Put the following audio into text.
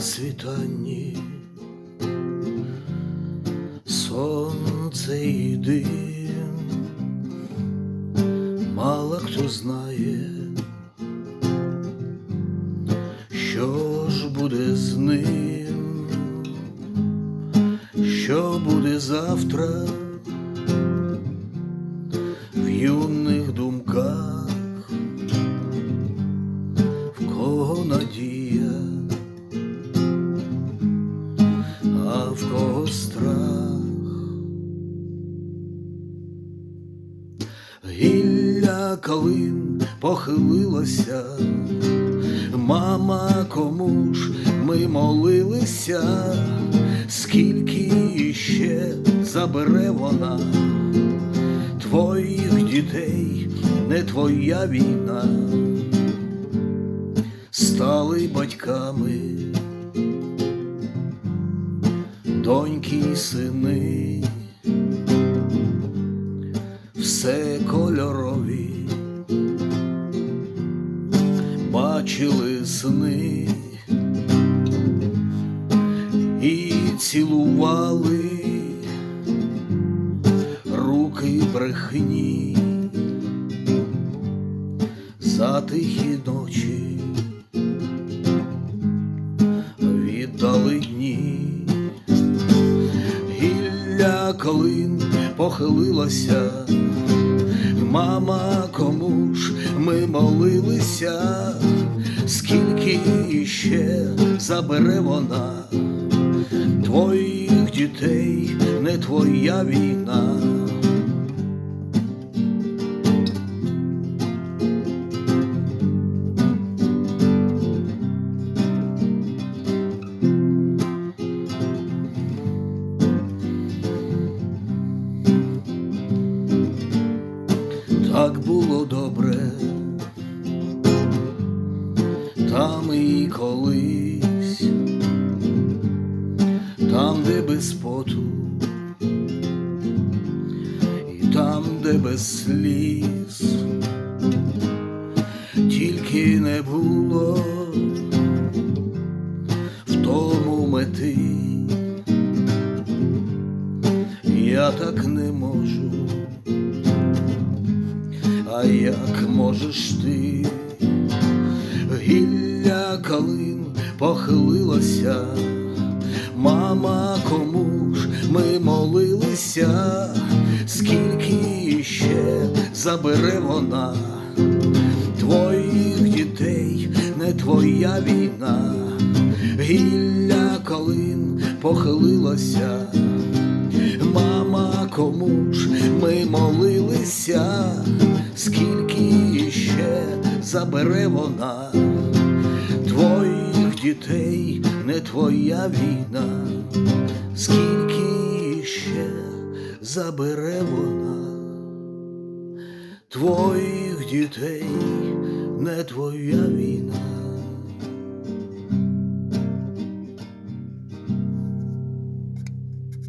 світанні, сонце і дим, мало хто знає, що ж буде з ним, що буде завтра в юних думках, надія, Гілля калин похилилося, мама, кому ж ми молилися, скільки іще забере вона? Твоїх дітей, не твоя війна, стали батьками, доньки й сини, все кольорові, бачили сни і цілували руки брехні, за тихі ночі віддали дні, гілля колин похилилася, мама, кому ж ми молилися, скільки іще забере вона? Твоїх дітей, не твоя війна. Там і колись, там, де без поту, і там, де без сліз, тільки не було в тому мети, я так не можу. А як можеш ти, гілля калин похилилося, мама, кому ж ми молилися, скільки ще забере вона? Твоїх дітей, не твоя війна, гілля калин похилилося. Мама, кому ж ми молилися, скільки ще забере вона дітей, не твоя війна, скільки ще забере вона твоїх дітей, не твоя війна.